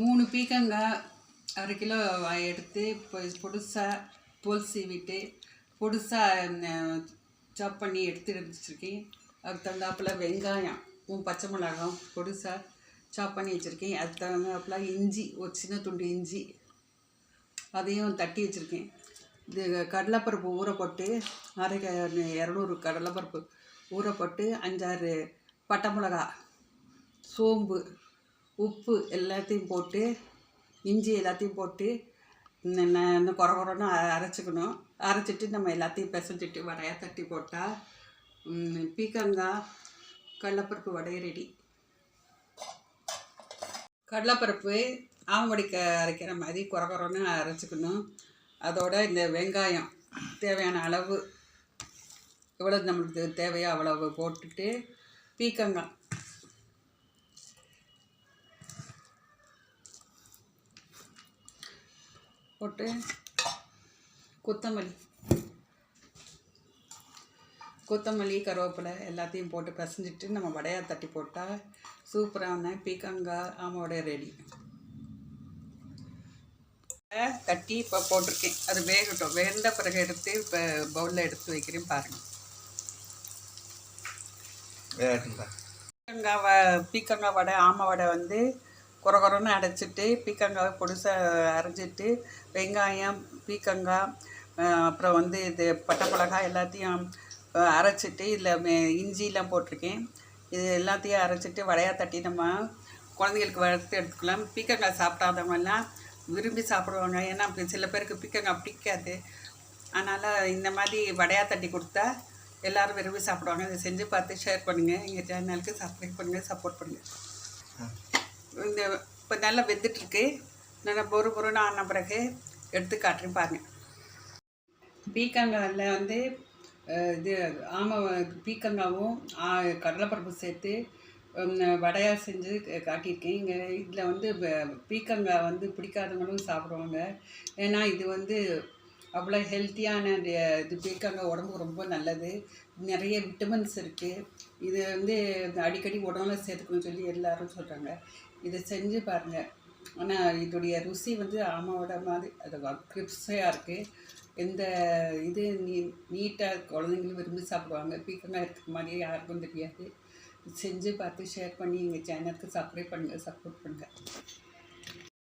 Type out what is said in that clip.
மூணு பீக்கங்காய் அரை கிலோ எடுத்து இப்போ பொடுசாக தோல் சீவிட்டு பொடுசாக சாப் பண்ணி எடுத்து வச்சுருக்கேன். அதுக்கு தகுந்தாப்புல வெங்காயம் பச்சை மிளகாய் பொடுசாக சாப் பண்ணி வச்சுருக்கேன். அதுக்கு தகுந்தாப்புல இஞ்சி ஒரு சின்ன துண்டு இஞ்சி அதையும் தட்டி வச்சுருக்கேன். இது கடலைப்பருப்பு ஊற போட்டு அரை க இரநூறு கடலைப்பருப்பு ஊற போட்டு அஞ்சாறு பட்டை மிளகா சோம்பு உப்பு எல்லாத்தையும் போட்டு இஞ்சி எல்லாத்தையும் போட்டு இன்னும் குற குறன்னு அரைச்சிக்கணும். அரைச்சிட்டு நம்ம எல்லாத்தையும் பிசைஞ்சிட்டு வடையாக தட்டி போட்டால் பீக்கங்காய் கடலப்பருப்பு வடையை ரெடி கடலைப்பருப்பு ஆமடிக்க அரைக்கிற மாதிரி குற குறன்னு அரைச்சிக்கணும். அதோட இந்த வெங்காயம் தேவையான அளவு எவ்வளோ நம்மளுக்கு தேவையோ அவ்வளவு போட்டுட்டு பீக்கங்காய் போட்டு கொத்தமல்லி. கொத்தமல்லி கருவேப்பிலை எல்லாத்தையும் போட்டு பிசைஞ்சிட்டு நம்ம வடையாக தட்டி போட்டால் சூப்பரான பீக்கங்காய் ஆமாவோட ரெடி தட்டி இப்போ போட்டிருக்கேன். அது வேகட்டும். வெந்த பிறகு எடுத்து இப்போ பவுலில் எடுத்து வைக்கிறேன் பாருங்கள் பீக்கங்காய் பீக்கங்காய் வடை ஆமை வடை வந்து குறை குறைன்னு அடைச்சிட்டு பீக்கங்காவை பொடிசாக அரைச்சிட்டு வெங்காயம் பீக்கங்காய் அப்புறம் வந்து இது பட்டை மிளகாய் எல்லாத்தையும் அரைச்சிட்டு இதில் இஞ்சிலாம் போட்டிருக்கேன். இது எல்லாத்தையும் அரைச்சிட்டு வடையாக தட்டி நம்ம குழந்தைங்களுக்கு வறுத்து எடுத்துக்கலாம். பீக்கங்காய் சாப்பிடாதவங்கெல்லாம் விரும்பி சாப்பிடுவாங்க. ஏன்னா சில பேருக்கு பீக்கங்காய் பிடிக்காது. அதனால் இந்த மாதிரி வடையாக தட்டி கொடுத்தா எல்லோரும் விரும்பி சாப்பிடுவாங்க. இதை செஞ்சு பார்த்து ஷேர் பண்ணுங்கள் எங்கள் சேனலுக்கு சப்ஸ்கிரைப் பண்ணுங்கள் சப்போர்ட் பண்ணுங்கள் இந்த இப்போ நல்லா வெந்துட்டுருக்கு. நல்லா பொறு பொருன்னு ஆன பிறகு எடுத்து காட்டுறேன் பாருங்கள் பீக்கங்காயில் வந்து இது ஆமாம் பீக்கங்காவும் கடலைப்பருப்பு சேர்த்து வடையாக செஞ்சு காட்டியிருக்கேன். இங்கே இதில் வந்து பீக்கங்காய் வந்து பிடிக்காதவங்களும் சாப்பிடுவாங்க. ஏன்னா இது வந்து அவ்வளோ ஹெல்த்தியான இது பீக்கங்காய் உடம்புக்கு ரொம்ப நல்லது. நிறைய விட்டமின்ஸ் இருக்குது இது வந்து அடிக்கடி உடம்புல சேர்த்துக்கணும்னு சொல்லி எல்லோரும் சொல்கிறாங்க இதை செஞ்சு பாருங்கள் ஆனால் இதோடைய ருசி வந்து ஆமாவோட மாதிரி அது கிரிப்ஸாக இருக்குது எந்த இது நீ நீட்டாக குழந்தைங்களும் விரும்பி சாப்பிடுவாங்க. பீக்கங்காய் இருக்கிற மாதிரியே யாருக்கும் தெரியாது. செஞ்சு பார்த்து ஷேர் பண்ணி எங்கள் சேனலுக்கு சப்ஸ்கிரைப் பண்ணுங்கள் சப்போர்ட் பண்ணுங்கள்